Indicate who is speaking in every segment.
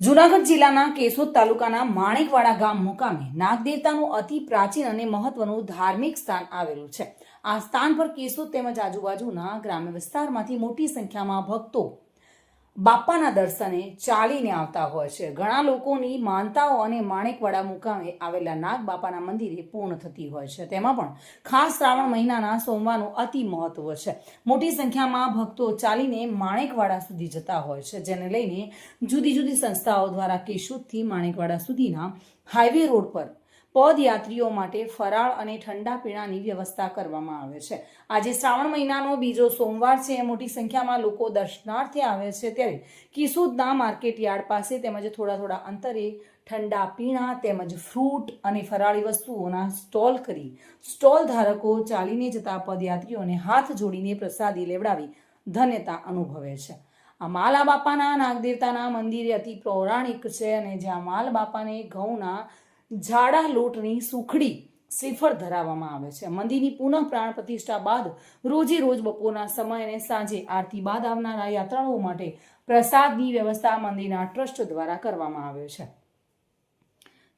Speaker 1: જૂનાગઢ જિલ્લાના કેશોદ તાલુકાના માણેકવાડા ગામ મુકામે નાગદેવતાનું અતિ પ્રાચીન અને મહત્વનું ધાર્મિક સ્થાન આવેલું છે. આ સ્થાન પર કેશોદ તેમજ આજુબાજુના ગ્રામ્ય વિસ્તારમાંથી મોટી સંખ્યામાં ભક્તો બાપાના દર્શને ચાલીને આવતા હોય છે. ઘણા લોકોની માનતાઓ અને માણેકવાડા મુકામે આવેલા નાગ બાપાના મંદિરે પૂર્ણ થતી હોય છે. તેમાં પણ ખાસ શ્રાવણ મહિનાના સોમવારનું અતિ મહત્વ છે. મોટી સંખ્યામાં ભક્તો ચાલીને માણેકવાડા સુધી જતા હોય છે, જેને લઈને જુદી જુદી સંસ્થાઓ દ્વારા કેશોદથી માણેકવાડા સુધીના હાઈવે રોડ પર પદયાત્રીઓ માટે ફરાળ અને ઠંડા પીણાની વ્યવસ્થા કરવામાં આવે છે. આજે શ્રાવણ મહિનાનો બીજો સોમવાર છે. મોટી સંખ્યામાં લોકો દર્શનાર્થે આવે છે. ત્યારે કિસુદના માર્કેટ યાર્ડ પાસે તેમજ થોડા થોડા અંતરે ઠંડા પીણા તેમજ ફ્રૂટ અને ફરાળી વસ્તુઓના સ્ટોલ કરી સ્ટોલ ધારકો ચાલીને જતા પદયાત્રીઓને હાથ જોડીને પ્રસાદી લેવડાવી ધન્યતા અનુભવે છે. આ માલા બાપાના નાગદેવતાના મંદિરે અતિ પૌરાણિક છે અને જ્યાં માલ બાપાને ઘઉંના જાડા લોટની સુખડી શ્રીફળ ધરાવવામાં આવે છે. મંદિરની પુનઃ પ્રાણ પ્રતિષ્ઠા બાદ રોજે રોજ બપોરના સમય અને સાંજે આરતી બાદ આવનારા યાત્રાળુઓ માટે પ્રસાદની વ્યવસ્થા મંદિરના ટ્રસ્ટ દ્વારા કરવામાં આવે છે.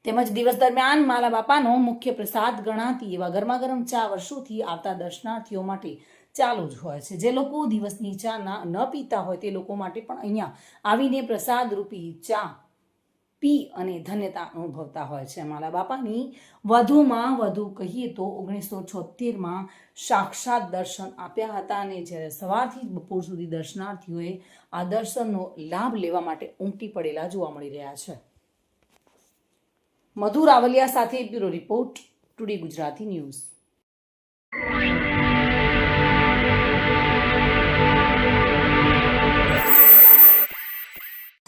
Speaker 1: તેમજ દિવસ દરમિયાન માલા બાપાનો મુખ્ય પ્રસાદ ગણાતી એવા ગરમા ગરમ ચા વર્ષોથી આવતા દર્શનાર્થીઓ માટે ચાલુ જ હોય છે. જે લોકો દિવસની ચા ના ન પીતા હોય તે લોકો માટે પણ અહીંયા આવીને પ્રસાદ રૂપી ચા પી અને ધન્યતા અનુભવતા હોય છે. મારા બાપાની વધુમાં વધુ કહીએ તો ઓગણીસો છોતેરમાં સાક્ષાત દર્શન આપ્યા હતા અને જ્યારે સવારથી બપોર સુધી દર્શનાર્થીઓએ આ દર્શનનો લાભ લેવા માટે ઉમટી પડેલા જોવા મળી રહ્યા છે. મધુ રાવલિયા સાથે bureau report, today Gujarati news.